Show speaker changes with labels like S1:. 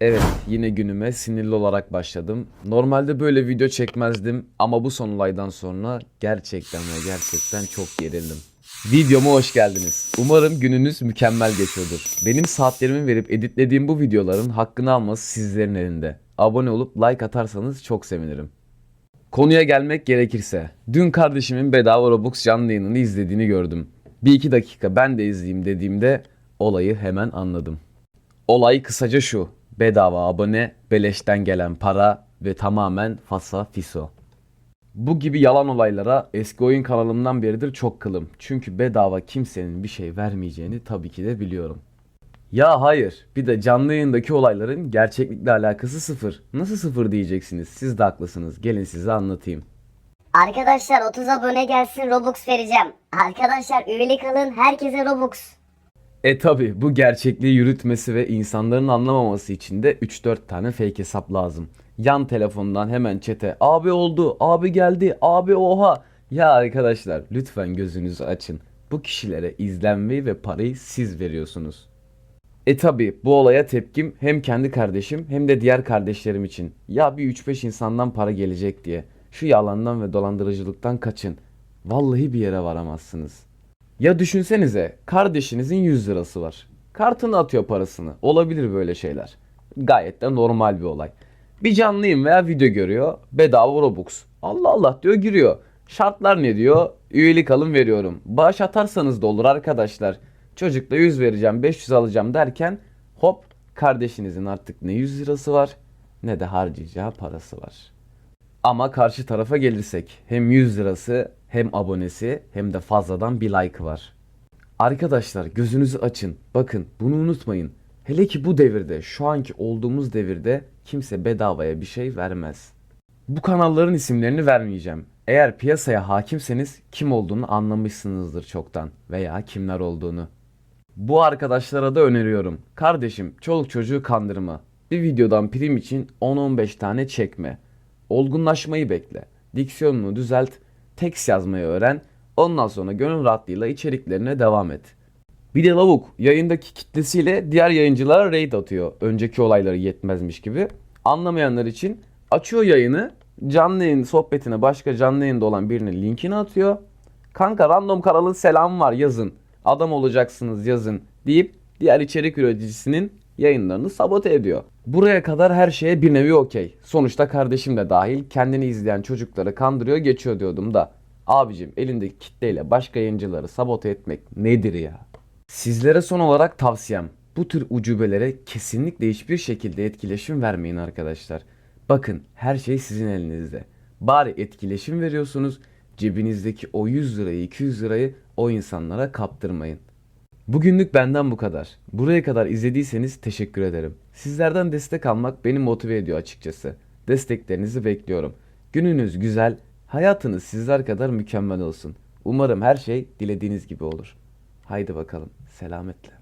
S1: Evet, yine günüme sinirli olarak başladım. Normalde böyle video çekmezdim ama bu son olaydan sonra gerçekten ve gerçekten çok gerildim. Videoma hoş geldiniz. Umarım gününüz mükemmel geçiyordur. Benim saatlerimi verip editlediğim bu videoların hakkını alması sizlerin elinde. Abone olup like atarsanız çok sevinirim. Konuya gelmek gerekirse, dün kardeşimin bedava Robux canlı yayınını izlediğini gördüm. Bir iki dakika ben de izleyeyim dediğimde olayı hemen anladım. Olay kısaca şu. Bedava abone, beleşten gelen para ve tamamen fasa fiso. Bu gibi yalan olaylara eski oyun kanalımdan beridir çok kılım. Çünkü bedava kimsenin bir şey vermeyeceğini tabii ki de biliyorum. Ya hayır, bir de canlı yayındaki olayların gerçeklikle alakası sıfır. Nasıl sıfır diyeceksiniz? Siz de haklısınız. Gelin size anlatayım.
S2: Arkadaşlar 30 abone gelsin Robux vereceğim. Arkadaşlar üyelik alın herkese Robux.
S1: E tabi bu gerçekliği yürütmesi ve insanların anlamaması için de 3-4 tane fake hesap lazım. Yan telefondan hemen çete abi oldu, abi geldi, abi oha. Ya arkadaşlar lütfen gözünüzü açın. Bu kişilere izlenmeyi ve parayı siz veriyorsunuz. E tabi bu olaya tepkim hem kendi kardeşim hem de diğer kardeşlerim için. Ya bir 3-5 insandan para gelecek diye. Şu yalandan ve dolandırıcılıktan kaçın. Vallahi bir yere varamazsınız. Ya düşünsenize kardeşinizin 100 lirası var. Kartını atıyor parasını. Olabilir böyle şeyler. Gayet de normal bir olay. Bir canlıyım veya video görüyor. Bedava Robux. Allah Allah diyor giriyor. Şartlar ne diyor? Üyelik alın veriyorum. Bağış atarsanız da olur arkadaşlar. Çocukla 100 vereceğim 500 alacağım derken hop kardeşinizin artık ne 100 lirası var ne de harcayacağı parası var. Ama karşı tarafa gelirsek hem 100 lirası hem abonesi hem de fazladan bir like var. Arkadaşlar gözünüzü açın. Bakın bunu unutmayın. Hele ki bu devirde, şu anki olduğumuz devirde kimse bedavaya bir şey vermez. Bu kanalların isimlerini vermeyeceğim. Eğer piyasaya hakimseniz kim olduğunu anlamışsınızdır çoktan veya kimler olduğunu. Bu arkadaşlara da öneriyorum. Kardeşim çoluk çocuğu kandırma. Bir videodan prim için 10-15 tane çekme. Olgunlaşmayı bekle. Diksiyonunu düzelt. Tekst yazmayı öğren. Ondan sonra gönül rahatlığıyla içeriklerine devam et. Bir de lavuk yayındaki kitlesiyle diğer yayıncılara raid atıyor. Önceki olayları yetmezmiş gibi. Anlamayanlar için açıyor yayını. Canlı yayın sohbetine başka canlı yayında olan birinin linkini atıyor. Kanka random kanalın selamı var yazın. Adam olacaksınız yazın deyip diğer içerik üreticisinin yayınlarını sabote ediyor. Buraya kadar her şeye bir nevi okey. Sonuçta kardeşim de dahil kendini izleyen çocukları kandırıyor geçiyor diyordum da. Abicim elindeki kitleyle başka yayıncıları sabote etmek nedir ya? Sizlere son olarak tavsiyem. Bu tür ucubelere kesinlikle hiçbir şekilde etkileşim vermeyin arkadaşlar. Bakın her şey sizin elinizde. Bari etkileşim veriyorsunuz. Cebinizdeki o 100 lirayı 200 lirayı o insanlara kaptırmayın. Bugünlük benden bu kadar. Buraya kadar izlediyseniz teşekkür ederim. Sizlerden destek almak beni motive ediyor açıkçası. Desteklerinizi bekliyorum. Gününüz güzel, hayatınız sizler kadar mükemmel olsun. Umarım her şey dilediğiniz gibi olur. Haydi bakalım, selametle.